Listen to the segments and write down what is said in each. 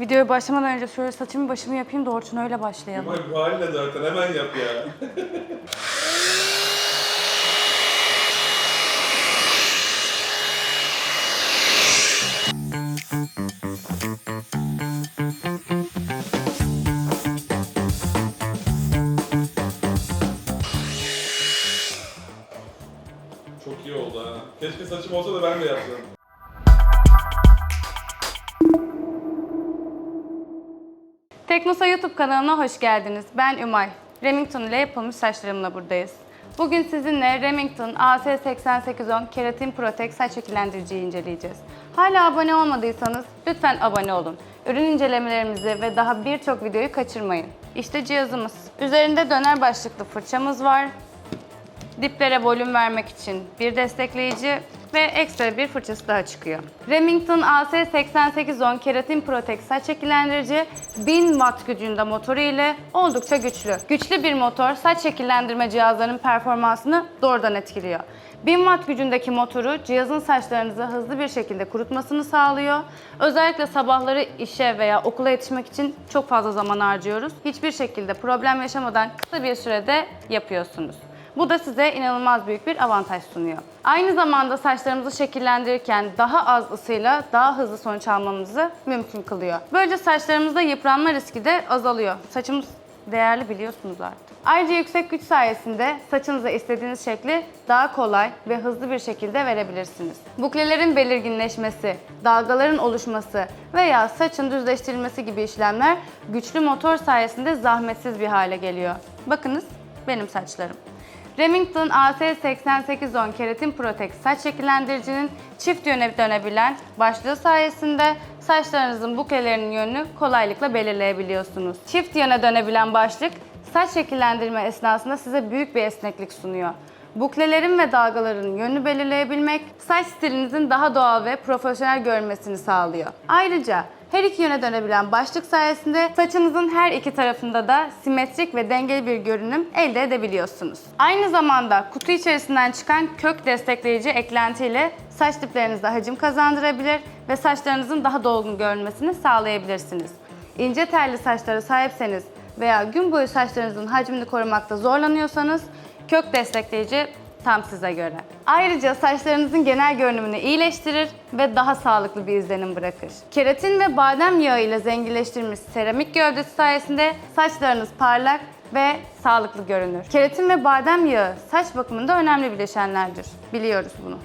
Videoya başlamadan önce şöyle saçımı başımı yapayım da Orçun öyle başlayalım. Ama bu haline zaten hemen yap ya. Çok iyi oldu ha. Keşke saçım olsa da ben de yapsam. Teknosa YouTube kanalına hoş geldiniz. Ben Ümay. Remington ile yapılmış saçlarımla buradayız. Bugün sizinle Remington AS8810 Keratin Protect saç şekillendiriciyi inceleyeceğiz. Hala abone olmadıysanız lütfen abone olun. Ürün incelemelerimizi ve daha birçok videoyu kaçırmayın. İşte cihazımız. Üzerinde döner başlıklı fırçamız var. Diplere volüm vermek için bir destekleyici ve ekstra bir fırçası daha çıkıyor. Remington AS8810 Keratin Protect saç şekillendirici 1000 watt gücünde motoru ile oldukça güçlü. Güçlü bir motor saç şekillendirme cihazlarının performansını doğrudan etkiliyor. 1000 watt gücündeki motoru cihazın saçlarınızı hızlı bir şekilde kurutmasını sağlıyor. Özellikle sabahları işe veya okula yetişmek için çok fazla zaman harcıyoruz. Hiçbir şekilde problem yaşamadan kısa bir sürede yapıyorsunuz. Bu da size inanılmaz büyük bir avantaj sunuyor. Aynı zamanda saçlarımızı şekillendirirken daha az ısıyla daha hızlı sonuç almamızı mümkün kılıyor. Böylece saçlarımızda yıpranma riski de azalıyor. Saçımız değerli biliyorsunuz artık. Ayrıca yüksek güç sayesinde saçınıza istediğiniz şekli daha kolay ve hızlı bir şekilde verebilirsiniz. Buklelerin belirginleşmesi, dalgaların oluşması veya saçın düzleştirilmesi gibi işlemler güçlü motor sayesinde zahmetsiz bir hale geliyor. Bakınız benim saçlarım. Remington AS8810 Keratin Protect saç şekillendiricinin çift yöne dönebilen başlığı sayesinde saçlarınızın buklelerinin yönünü kolaylıkla belirleyebiliyorsunuz. Çift yöne dönebilen başlık saç şekillendirme esnasında size büyük bir esneklik sunuyor. Buklelerin ve dalgaların yönünü belirleyebilmek, saç stilinizin daha doğal ve profesyonel görünmesini sağlıyor. Ayrıca her iki yöne dönebilen başlık sayesinde saçınızın her iki tarafında da simetrik ve dengeli bir görünüm elde edebiliyorsunuz. Aynı zamanda kutu içerisinden çıkan kök destekleyici eklentiyle saç diplerinizde hacim kazandırabilir ve saçlarınızın daha dolgun görünmesini sağlayabilirsiniz. İnce telli saçlara sahipseniz veya gün boyu saçlarınızın hacmini korumakta zorlanıyorsanız kök destekleyici tam size göre. Ayrıca saçlarınızın genel görünümünü iyileştirir ve daha sağlıklı bir izlenim bırakır. Keratin ve badem yağı ile zenginleştirilmiş seramik gövdesi sayesinde saçlarınız parlak ve sağlıklı görünür. Keratin ve badem yağı saç bakımında önemli bileşenlerdir. Biliyoruz bunu.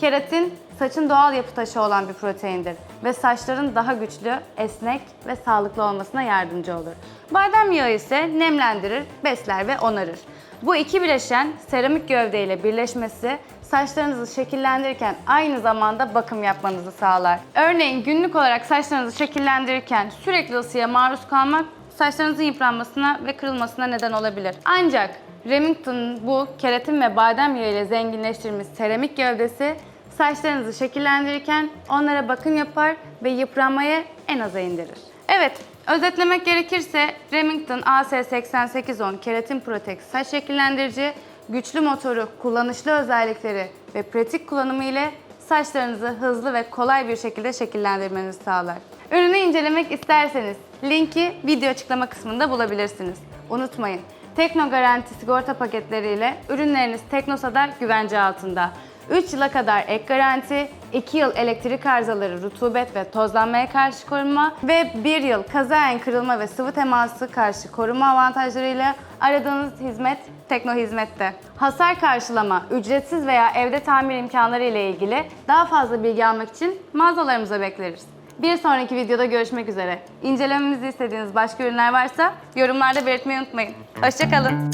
Keratin saçın doğal yapı taşı olan bir proteindir ve saçların daha güçlü, esnek ve sağlıklı olmasına yardımcı olur. Badem yağı ise nemlendirir, besler ve onarır. Bu iki bileşen seramik gövde ile birleşmesi saçlarınızı şekillendirirken aynı zamanda bakım yapmanızı sağlar. Örneğin günlük olarak saçlarınızı şekillendirirken sürekli ısıya maruz kalmak saçlarınızın yıpranmasına ve kırılmasına neden olabilir. Ancak Remington'un bu keratin ve badem yağı ile zenginleştirilmiş seramik gövdesi saçlarınızı şekillendirirken onlara bakım yapar ve yıpranmayı en aza indirir. Evet, özetlemek gerekirse Remington AS8810 Keratin Protect saç şekillendirici, güçlü motoru, kullanışlı özellikleri ve pratik kullanımı ile saçlarınızı hızlı ve kolay bir şekilde şekillendirmenizi sağlar. Ürünü incelemek isterseniz linki video açıklama kısmında bulabilirsiniz. Unutmayın, Tekno Garanti sigorta paketleriyle ürünleriniz Teknosa'da güvence altında. 3 yıla kadar ek garanti, 2 yıl elektrik arızaları, rutubet ve tozlanmaya karşı koruma ve 1 yıl kazayen kırılma ve sıvı teması karşı koruma avantajlarıyla aradığınız hizmet Tekno Hizmet'te. Hasar karşılama, ücretsiz veya evde tamir imkanları ile ilgili daha fazla bilgi almak için mağazalarımıza bekleriz. Bir sonraki videoda görüşmek üzere. İncelememizi istediğiniz başka ürünler varsa yorumlarda belirtmeyi unutmayın. Hoşçakalın.